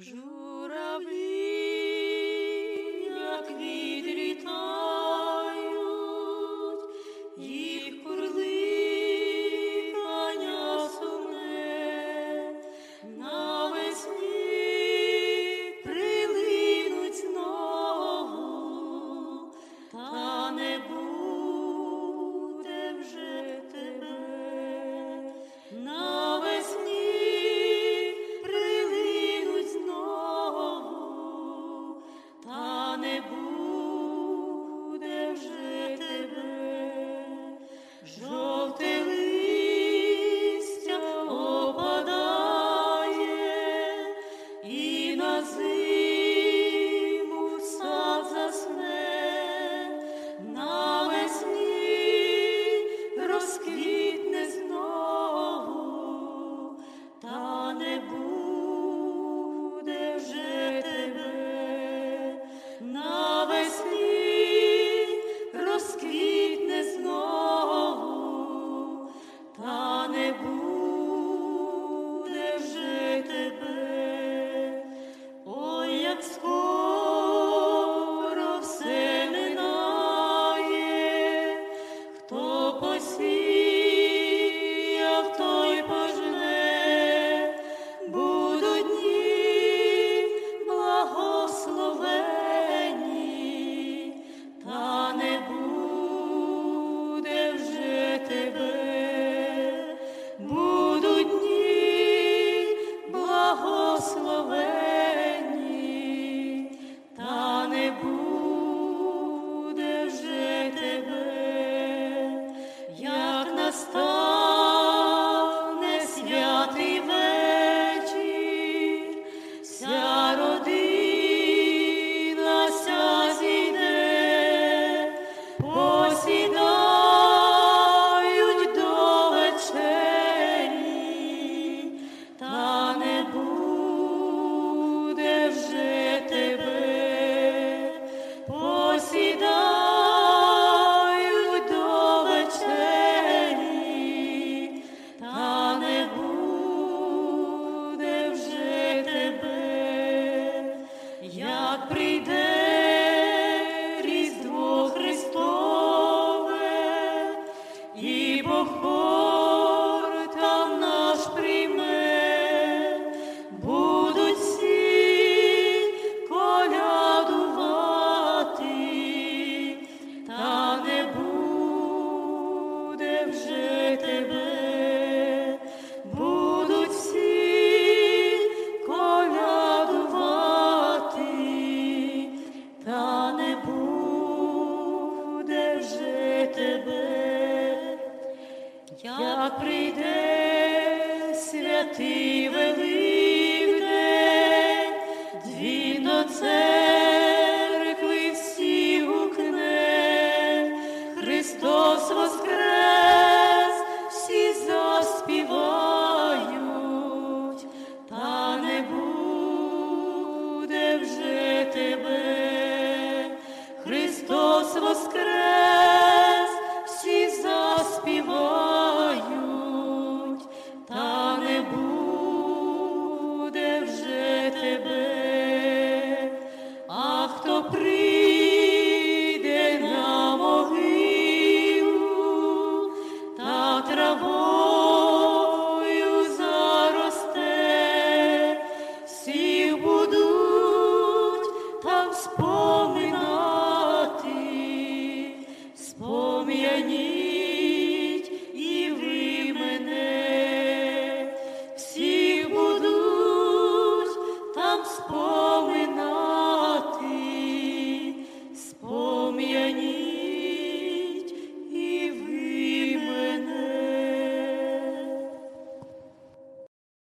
Журавлі, як відлітають, Прийде Різдво Христове і Бог. святий Великдень, дві до церкви всі Христос воскрес, всі заспівають, та не буде вже тебе, Христос воскрес.